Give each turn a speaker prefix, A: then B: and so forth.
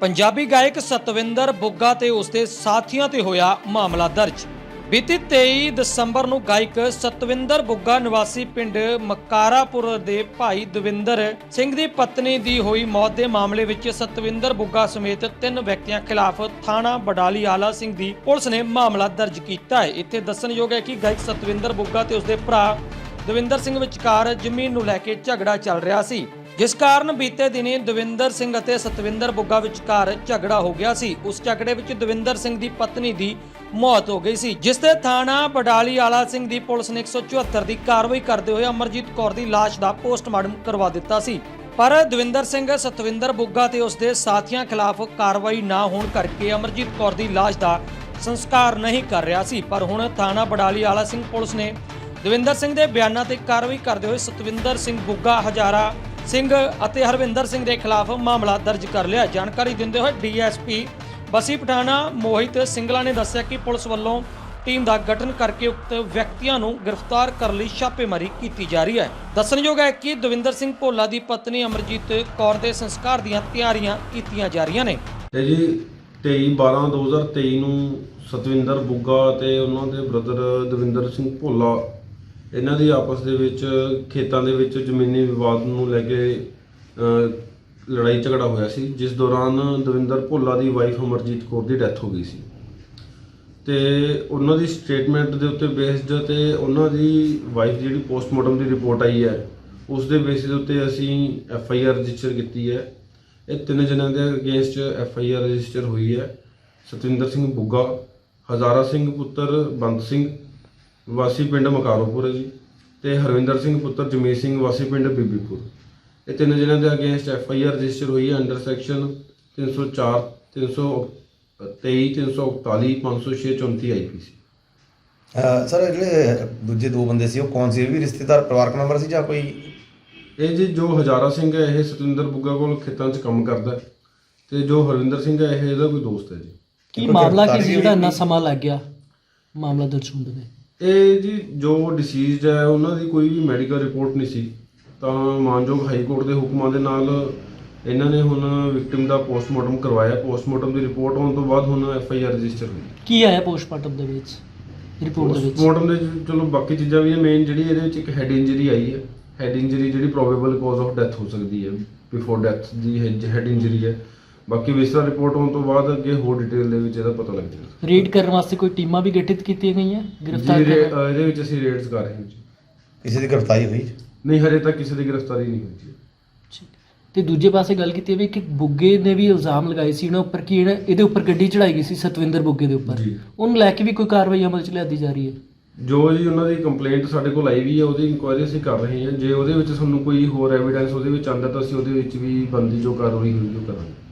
A: ਪੰਜਾਬੀ ਗਾਇਕ ਸਤਵਿੰਦਰ ਬੁੱਗਾ ਤੇ ਉਸਦੇ ਸਾਥੀਆਂ ਤੇ ਹੋਇਆ ਮਾਮਲਾ ਦਰਜ। ਬੀਤੀ 23 ਦਸੰਬਰ ਨੂੰ ਗਾਇਕ ਸਤਵਿੰਦਰ ਬੁੱਗਾ ਨਿਵਾਸੀ ਪਿੰਡ ਮਕਾਰਾਪੁਰ ਦੇ ਭਾਈ ਦਵਿੰਦਰ ਸਿੰਘ ਦੀ ਪਤਨੀ ਦੀ ਹੋਈ ਮੌਤ ਦੇ ਮਾਮਲੇ ਵਿੱਚ ਸਤਵਿੰਦਰ ਬੁੱਗਾ ਸਮੇਤ ਤਿੰਨ ਵਿਅਕਤੀਆਂ ਖਿਲਾਫ ਥਾਣਾ ਬਡਾਲੀ ਆਲਾ ਸਿੰਘ ਦੀ ਪੁਲਿਸ ਨੇ ਮਾਮਲਾ ਦਰਜ ਕੀਤਾ ਹੈ। ਇੱਥੇ ਦੱਸਣਯੋਗ ਹੈ ਕਿ ਗਾਇਕ ਸਤਵਿੰਦਰ ਬੁੱਗਾ ਤੇ ਉਸਦੇ ਭਰਾ ਦਵਿੰਦਰ ਸਿੰਘ ਵਿਚਕਾਰ ਜ਼ਮੀਨ ਨੂੰ ਲੈ ਕੇ ਝਗੜਾ ਚੱਲ ਰਿਹਾ ਸੀ। ਜਿਸ ਕਾਰਨ ਬੀਤੇ ਦਿਨੀ ਦਵਿੰਦਰ ਸਿੰਘ ਅਤੇ ਸਤਵਿੰਦਰ ਬੁੱਗਾ ਵਿਚਕਾਰ ਝਗੜਾ ਹੋ ਗਿਆ ਸੀ। ਉਸ ਝਗੜੇ ਵਿੱਚ ਦਵਿੰਦਰ ਸਿੰਘ ਦੀ ਪਤਨੀ ਦੀ ਮੌਤ ਹੋ ਗਈ ਸੀ। ਜਿਸ ਤੇ ਥਾਣਾ ਬਡਾਲੀ ਆਲਾ ਸਿੰਘ ਦੀ ਪੁਲਿਸ ਨੇ 174 ਦੀ ਕਾਰਵਾਈ ਕਰਦੇ ਹੋਏ ਅਮਰਜੀਤ ਕੌਰ ਦੀ ਲਾਸ਼ ਦਾ ਪੋਸਟਮਾਰਟਮ ਕਰਵਾ ਦਿੱਤਾ ਸੀ। ਪਰ ਦਵਿੰਦਰ ਸਿੰਘ, ਸਤਵਿੰਦਰ ਬੁੱਗਾ ਤੇ ਉਸ ਦੇ ਸਾਥੀਆਂ ਖਿਲਾਫ ਕਾਰਵਾਈ ਨਾ ਹੋਣ ਕਰਕੇ ਅਮਰਜੀਤ ਕੌਰ ਦੀ ਲਾਸ਼ ਦਾ ਸੰਸਕਾਰ ਨਹੀਂ ਕਰ ਰਿਹਾ ਸੀ। ਪਰ ਹੁਣ ਥਾਣਾ ਬਡਾਲੀ ਆਲਾ ਸਿੰਘ ਪੁਲਿਸ ਨੇ ਦਵਿੰਦਰ ਸਿੰਘ ਦੇ ਬਿਆਨਾਂ ਤੇ ਕਾਰਵਾਈ ਕਰਦੇ ਹੋਏ ਸਤਵਿੰਦਰ ਸਿੰਘ ਬੁੱਗਾ ਹਜ਼ਾਰਾ ਸਿੰਘ ਅਤੇ ਹਰਵਿੰਦਰ ਸਿੰਘ ਦੇ ਖਿਲਾਫ ਮਾਮਲਾ ਦਰਜ ਕਰ ਲਿਆ। ਜਾਣਕਾਰੀ ਦਿੰਦੇ ਹੋਏ ਡੀਐਸਪੀ ਬਸੀ ਪਠਾਣਾ ਮੋਹਿਤ ਸਿੰਗਲਾ ਨੇ ਦੱਸਿਆ ਕਿ ਪੁਲਿਸ ਵੱਲੋਂ ਟੀਮ ਦਾ ਗਠਨ ਕਰਕੇ ਉਕਤ ਵਿਅਕਤੀਆਂ ਨੂੰ ਗ੍ਰਿਫਤਾਰ ਕਰਨ ਲਈ ਛਾਪੇਮਾਰੀ ਕੀਤੀ ਜਾ ਰਹੀ ਹੈ। ਦੱਸਣਯੋਗ ਹੈ ਕਿ ਦਵਿੰਦਰ ਸਿੰਘ ਭੋਲਾ ਦੀ ਪਤਨੀ ਅਮਰਜੀਤ ਕੌਰ ਦੇ ਸੰਸਕਾਰ ਦੀਆਂ ਤਿਆਰੀਆਂ ਕੀਤੀਆਂ ਜਾ ਰਹੀਆਂ ਨੇ।
B: ਇਹ ਜੀ 23 12 2023 ਨੂੰ ਸਤਵਿੰਦਰ ਬੁੱਗਾ ਤੇ ਉਹਨਾਂ ਦੇ ਬ੍ਰਦਰ ਦਵਿੰਦਰ ਸਿੰਘ ਭੋਲਾ ਇਹਨਾਂ ਦੀ ਆਪਸ ਦੇ ਵਿੱਚ ਖੇਤਾਂ ਦੇ ਵਿੱਚ ਜ਼ਮੀਨੀ ਵਿਵਾਦ ਨੂੰ ਲੈ ਕੇ ਅ, ਲੜਾਈ ਝਗੜਾ ਹੋਇਆ ਸੀ ਜਿਸ ਦੌਰਾਨ ਦਵਿੰਦਰ ਭੋਲਾ ਦੀ ਵਾਈਫ ਅਮਰਜੀਤ ਕੌਰ ਦੀ ਡੈਥ ਹੋ ਗਈ ਸੀ। ਤੇ ਉਹਨਾਂ ਦੀ ਸਟੇਟਮੈਂਟ ਦੇ ਉੱਤੇ ਬੇਸਡ ਤੇ ਉਹਨਾਂ ਦੀ ਵਾਈਫ ਜਿਹੜੀ ਪੋਸਟਮਾਰਟਮ ਦੀ ਰਿਪੋਰਟ ਆਈ ਹੈ ਉਸ ਦੇ ਬੇਸਿਸ ਉੱਤੇ ਅਸੀਂ ਐਫ ਆਈ ਆਰ ਰਜਿਸਟਰ ਕੀਤੀ ਹੈ। ਇਹ ਤਿੰਨ ਜਣਿਆਂ ਦੇ against F I R register ਹੋਈ ਹੈ। ਸਤਿੰਦਰ ਸਿੰਘ ਬੁੱਗਾ ਹਜ਼ਾਰਾ ਸਿੰਘ ਪੁੱਤਰ ਬੰਦ ਸਿੰਘ ਵਾਸੀ ਪਿੰਡ ਮਕਾਰੋਪੁਰ ਹੈ ਜੀ। ਤੇ ਹਰਵਿੰਦਰ ਸਿੰਘ ਪੁੱਤਰ ਜਮੀਤ ਸਿੰਘ ਵਾਸੀ ਪਿੰਡ ਬੀਬੀਪੁਰ। ਇਹ ਤਿੰਨ ਜਣਿਆਂ ਦੇ against F I R register ਹੋਈ ਹੈ ਅੰਡਰ ਸੈਕਸ਼ਨ 304 323 341 506 34 ਆਈਪੀਸੀ
C: ਸਰ ਇਹ ਜਿਹੜੇ ਦੂਜੇ ਦੋ ਬੰਦੇ ਸੀ ਉਹ ਕੌਣ ਸੀ? ਇਹ ਵੀ ਰਿਸ਼ਤੇਦਾਰ ਪਰਿਵਾਰਕ ਮੈਂਬਰ ਸੀ ਜਾਂ ਕੋਈ?
B: ਇਹ ਜੀ ਜੋ ਹਜ਼ਾਰਾ ਸਿੰਘ ਹੈ ਇਹ ਸਤਿੰਦਰ ਬੁੱਗਾ ਕੋਲ ਖੇਤਾਂ 'ਚ ਕੰਮ ਕਰਦਾ ਤੇ ਜੋ ਹਰਵਿੰਦਰ ਸਿੰਘ ਹੈ ਇਹ ਇਹਦਾ ਕੋਈ ਦੋਸਤ ਹੈ ਜੀ।
D: ਕੀ ਮਾਮਲਾ ਕੀ ਸੀ? ਜਿਹੜਾ ਇੰਨਾ? ਸਮਾਂ ਲੱਗ ਗਿਆ ਮਾਮਲਾ ਦਰਜ ਹੋਣ ਦੇ।
B: ਇਹ ਜੀ ਜੋ ਡਿਸੀਜ਼ਡ ਹੈ ਉਹਨਾਂ ਦੀ ਕੋਈ ਵੀ ਮੈਡੀਕਲ ਰਿਪੋਰਟ ਨਹੀਂ ਸੀ। ਤਾਂ ਮਾਨਯੋਗ ਹਾਈ ਕੋਰਟ ਦੇ ਹੁਕਮਾਂ ਦੇ ਨਾਲ ਇਹਨਾਂ ਨੇ ਹੁਣ ਵਿਕਟਿਮ ਦਾ ਪੋਸਟਮਾਰਟਮ ਕਰਵਾਇਆ। ਪੋਸਟਮਾਰਟਮ ਦੀ ਰਿਪੋਰਟ ਆਉਣ ਤੋਂ ਬਾਅਦ ਹੁਣ ਐਫ ਆਈ ਆਰ ਰਜਿਸਟਰ ਹੋਈ।
D: ਕੀ ਆਇਆ ਪੋਸਟਮਾਰਟਮ ਦੇ ਵਿੱਚ? ਰਿਪੋਰਟ ਦੇ ਵਿੱਚ?
B: ਪੋਸਟਮਾਰਟਮ ਦੇ ਵਿੱਚ ਚਲੋ ਬਾਕੀ ਚੀਜ਼ਾਂ ਵੀ ਹੈ ਮੇਨ ਜਿਹੜੀ ਇਹਦੇ ਵਿੱਚ ਇੱਕ ਹੈਡ ਇੰਜਰੀ ਆਈ ਹੈ। ਹੈਡ ਇੰਜਰੀ ਜਿਹੜੀ ਪ੍ਰੋਬੇਬਲ ਕਾਜ਼ ਆਫ ਡੈਥ ਹੋ ਸਕਦੀ ਹੈ। ਬਿਫੋਰ ਡੈਥ ਦੀ ਹੈਡ ਇੰਜਰੀ ਹੈ। ਬਾਕੀ ਵਿਸਰਾ ਰਿਪੋਰਟ ਆਉਣ ਤੋਂ ਬਾਅਦ ਅੱਗੇ ਹੋਰ ਡਿਟੇਲ ਦੇ ਵਿੱਚ ਇਹਦਾ ਪਤਾ ਲੱਗ ਜਾਏਗਾ।
D: ਰੇਡ ਕਰਨ ਵਾਸਤੇ ਕੋਈ ਟੀਮਾਂ ਵੀ ਗਠਿਤ ਕੀਤੀਆਂ ਗਈਆਂ? ਗ੍ਰਿਫਤਾਰ
B: ਜੀ, ਰੇ-
D: ਕਰਨ
B: ਅ, ਇਹਦੇ ਵਿੱਚ ਅਸੀਂ ਰੇਡਸ ਕਰ ਰਹੇ ਹਾਂ ਜੀ।
C: ਕਿਸੇ ਦੀ ਗ੍ਰਿਫਤਾਰੀ ਹੋਈ?
B: ਨਹੀਂ ਹਰੇ ਤੱਕ ਕਿਸੇ ਦੀ ਗ੍ਰਿਫਤਾਰੀ ਨਹੀਂ ਹੋਈ ਜੀ।
D: ਠੀਕ। ਤੇ ਦੂਜੇ ਪਾਸੇ ਗੱਲ ਕੀਤੀ ਵੀ ਕਿ ਬੁੱਗੇ ਨੇ ਵੀ ਇਲਜ਼ਾਮ ਲਗਾਏ ਸੀ ਇਹਨਾਂ ਉੱਪਰ ਕਿ ਇਹਨੇ- ਇਹਦੇ ਉੱਪਰ ਗੱਡੀ ਚੜਾਈ ਗਈ ਸੀ ਸਤਵਿੰਦਰ ਬੁੱਗੇ ਦੇ ਉੱਪਰ।
B: ਜੀ।
D: ਉਹਨੂੰ ਲੈ ਕੇ ਵੀ ਕੋਈ ਕਾਰਵਾਈ ਅਮਲ ਚ ਲਿਆਦੀ ਜਾ ਰਹੀ ਹੈ?
B: ਜੋ ਜੀ ਉਹਨਾਂ ਦੀ ਕੰਪਲੇਂਟ ਸਾਡੇ ਕੋਲ ਆਈ ਵੀ ਹੈ ਉਹਦੀ ਇਨਕੁਆਇਰੀ ਅਸੀਂ ਕਰ ਰਹੇ ਹਾਂ। ਜੇ ਉਹਦੇ ਵਿੱਚ ਸਾਨੂੰ ਕੋਈ ਹੋਰ ਐਵੀਡੈਂਸ ਉਹਦੇ ਵਿੱਚ ਆਉਂਦਾ ਤਾਂ ਅਸੀਂ ਉਹਦੇ ਵਿੱਚ ਵੀ ਬੰਦੀ ਜੋ ਕਾਰਵਾਈ ਹੋਈ ਉਹ ਕਰਾਂਗੇ।